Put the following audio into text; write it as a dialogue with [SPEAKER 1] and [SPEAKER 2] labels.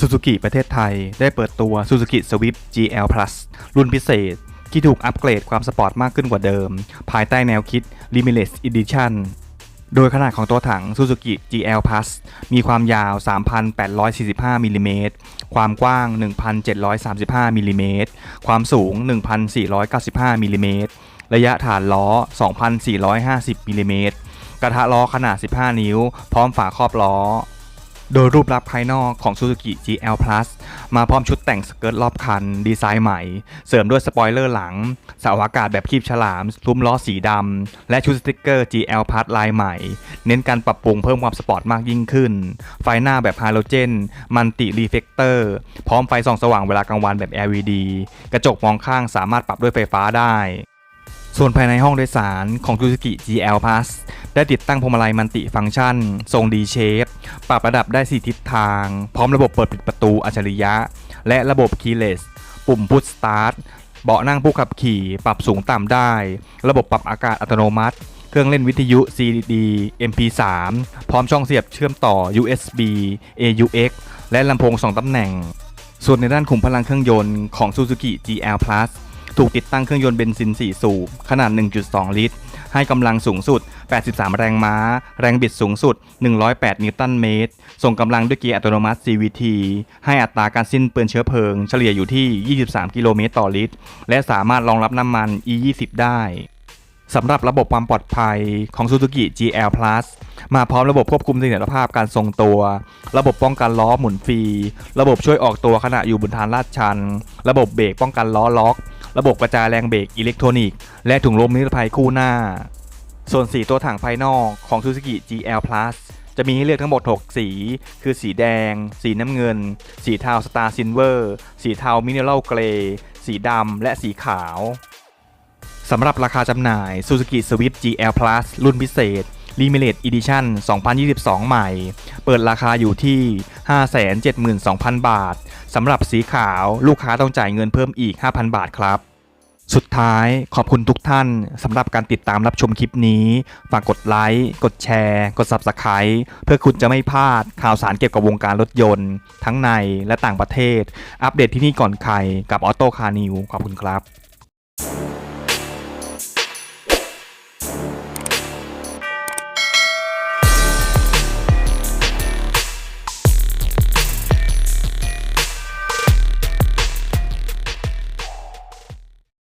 [SPEAKER 1] ซูซูกิประเทศไทย ได้เปิดตัว Suzuki Swift GL Plus รุ่นพิเศษ ที่ถูกอัปเกรดความสปอร์ตมากขึ้นกว่าเดิม ภายใต้แนวคิด Limitless Edition โดยขนาดของตัวถัง Suzuki GL Plus มีความยาว 3,845มิลลิเมตร ความกว้าง 1,735มิลลิเมตร ความสูง 1,495มิลลิเมตร ระยะฐานล้อ 2,450มิลลิเมตร กระทะล้อขนาด 15 นิ้ว พร้อมฝาครอบล้อ โดยรูปลักษณ์ภายนอกของ Suzuki GL Plus มาพร้อมชุดแต่งสเกิร์ตรอบคัน ดีไซน์ใหม่ เสริมด้วยสปอยเลอร์หลังสาอากาศแบบคีบฉลามซุ้มล้อสีดำ และชุดสติกเกอร์ GL Plus ลายใหม่ เน้นการปรับปรุงเพิ่มความสปอร์ตมากยิ่งขึ้น ไฟหน้าแบบฮาโลเจน มันติรีเฟกเตอร์ พร้อมไฟส่องสว่างเวลากลางวันแบบ LED กระจกมองข้างสามารถปรับด้วยไฟฟ้าได้ ส่วนภายในห้องโดยสารของ Suzuki GL Plus ได้ติดตั้งพวงมาลัยมันติฟังก์ชัน ทรง D shape ปรับระดับได้ 4 ทิศทาง พร้อมระบบเปิดปิดประตูอัจฉริยะ และระบบ keyless ปุ่ม push start เบาะนั่งผู้ขับขี่ ปรับสูงต่ำได้ ระบบปรับอากาศอัตโนมัติ เครื่องเล่นวิทยุ CD MP3 พร้อมช่องเสียบเชื่อมต่อ USB AUX และลำโพง 2ตำแหน่ง ส่วนในด้านขุมพลังเครื่องยนต์ของ Suzuki GL Plus ถูกติดตั้งเครื่องยนต์เบนซิน 4 สูบ ขนาด 1.2 ลิตร ให้กำลังสูงสุด 83 แรงม้า แรงบิดสูงสุด 108 นิวตันเมตร ส่งกำลังด้วยเกียร์อัตโนมัติ CVT ให้อัตราการสิ้นเปลืองเชื้อเพลิง เฉลี่ยอยู่ที่ 23 กิโลเมตรต่อลิตร และสามารถรองรับน้ำมัน E20 ได้สำหรับระบบความปลอดภัยของ Suzuki GL Plus มาพร้อมระบบควบคุมเสถียรภาพการทรงตัว ระบบป้องกันล้อหมุนฟรี ระบบช่วยออกตัวขณะอยู่บนทางลาดชัน ระบบเบรกป้องกันล้อล็อก ระบบกระจายแรงเบรกอิเล็กทรอนิกส์และถุงลมนิรภัยคู่หน้า ส่วนสีตัวถังภายนอกของ Suzuki GL Plus จะมีให้เลือกทั้งหมด 6 สี คือสีแดง สีน้ำเงิน สีเทา Star Silver สีเทา Mineral Grey สีดำ และสีขาว สำหรับราคาจำหน่าย Suzuki Swift GL Plus รุ่นพิเศษ Limited Edition 2022 ใหม่ เปิดราคาอยู่ที่ 572,000 บาท สำหรับสีขาวลูกค้าต้องจ่ายเงินเพิ่มอีก 5,000 บาทครับ สุดท้ายขอบคุณทุกท่านสำหรับการติดตามรับชมคลิปนี้ ฝากกดไลค์ กดแชร์ กด Subscribe เพื่อคุณจะไม่พลาดข่าวสารเกี่ยวกับวงการรถยนต์ ทั้งในและต่างประเทศ อัปเดตที่นี่ก่อนใครกับ Auto Car New ขอบคุณครับ